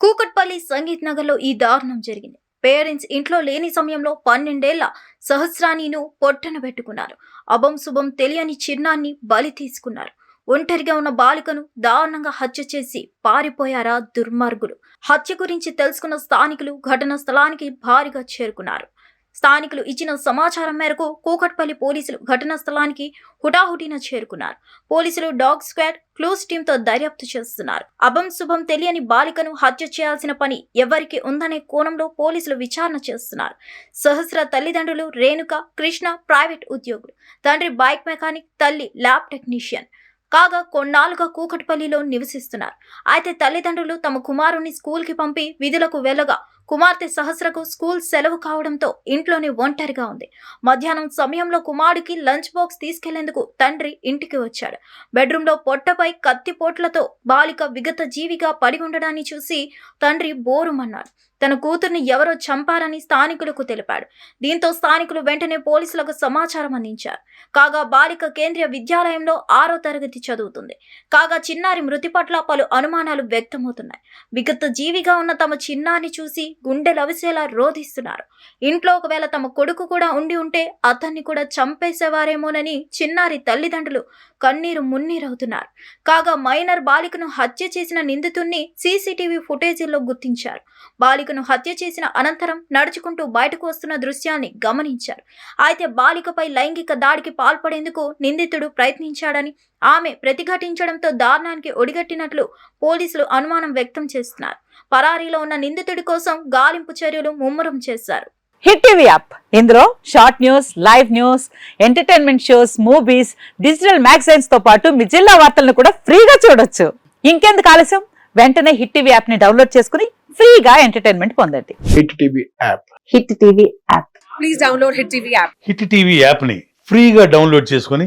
కూకట్పల్లి సంగీత్ నగర్లో ఈ దారుణం జరిగింది. పేరెంట్స్ ఇంట్లో లేని సమయంలో పన్నెండేళ్ళ సహస్రానిను పొట్టన పెట్టుకున్నారు. అభం శుభం తెలియని చిన్నాన్ని బలి తీసుకున్నారు. ఒంటరిగా ఉన్న బాలికను దారుణంగా హత్య చేసి పారిపోయారా దుర్మార్గులు. హత్య గురించి తెలుసుకున్న స్థానికులు ఘటనా స్థలానికి భారీగా చేరుకున్నారు. స్థానికులు ఇచ్చిన సమాచారం మేరకు కూకట్పల్లి పోలీసులు ఘటనా స్థలానికి హుటాహుటిన చేరుకున్నారు. పోలీసులు డాగ్ స్క్వాడ్ క్లూస్ టీంతో దర్యాప్తు చేస్తున్నారు. అభం శుభం తెలియని బాలికను హత్య చేయాల్సిన పని ఎవరికి ఉందనే కోణంలో పోలీసులు విచారణ చేస్తున్నారు. సహస్ర తల్లిదండ్రులు రేణుక కృష్ణ ప్రైవేట్ ఉద్యోగులు తండ్రి బైక్ మెకానిక్ తల్లి ల్యాబ్ టెక్నీషియన్ కాగా కొన్నాళ్ళుగా కూకట్పల్లిలో నివసిస్తున్నారు. అయితే తల్లిదండ్రులు తమ కుమారుని స్కూల్కి పంపి విధులకు వెళ్ళగా కుమార్తె సహస్రకు స్కూల్ సెలవు కావడంతో ఇంట్లోనే ఒంటరిగా ఉంది. మధ్యాహ్నం సమయంలో కుమారుడికి లంచ్ బాక్స్ తీసుకెళ్ళేందుకు తండ్రి ఇంటికి వచ్చాడు. బెడ్రూమ్లో పొట్టపై కత్తి పోట్లతో బాలిక విగత జీవిగా పడి ఉండడాన్ని చూసి తండ్రి బోరుమన్నాడు. తన కూతుర్ని ఎవరో చంపారని స్థానికులకు తెలిపాడు. దీంతో స్థానికులు వెంటనే పోలీసులకు సమాచారం అందించారు. కాగా బాలిక కేంద్రీయ విద్యాలయంలో ఆరో తరగతి చదువుతుంది. కాగా చిన్నారి మృతి పట్ల పలు అనుమానాలు వ్యక్తమవుతున్నాయి. విగత జీవిగా ఉన్న తమ చిన్నారిని చూసి గుండె లవిసేలా రోధిస్తున్నారు. ఇంట్లో ఒకవేళ తమ కొడుకు కూడా ఉండి ఉంటే అతన్ని కూడా చంపేసేవారేమోనని చిన్నారి తల్లిదండ్రులు కన్నీరు మున్నీరవుతున్నారు. కాగా మైనర్ బాలికను హత్య చేసిన నిందితుణ్ణి సీసీటీవీ ఫుటేజీల్లో గుర్తించారు. బాలికను హత్య చేసిన అనంతరం నడుచుకుంటూ బయటకు వస్తున్న దృశ్యాన్ని గమనించారు. అయితే బాలికపై లైంగిక దాడికి పాల్పడేందుకు నిందితుడు ప్రయత్నించాడని ఆమె ప్రతిఘటించడంతో దారుణానికి ఒడిగట్టినట్లు పోలీసులు అనుమానం వ్యక్తం చేస్తున్నారు. పరారీలో ఉన్న నిందితుడి కోసం గాలింపు చర్యలు ముమ్మరం చేశారు. Hit TV app. ఇందులో short news live news entertainment shows movies digital మ్యాగజైన్స్తో పాటు మీ జిల్లా వార్తలను కూడా ఫ్రీగా చూడొచ్చు. ఇంకెందుకు ఆలస్యం? వెంటనే హిట్ టీవీ యాప్ని డౌన్లోడ్ చేసుకుని ఫ్రీగా ఎంటర్టైన్మెంట్ పొందండి. Hit TV app. Hit TV app. Please download Hit TV app. Hit TV యాప్ని ఫ్రీగా డౌన్లోడ్ చేసుకొని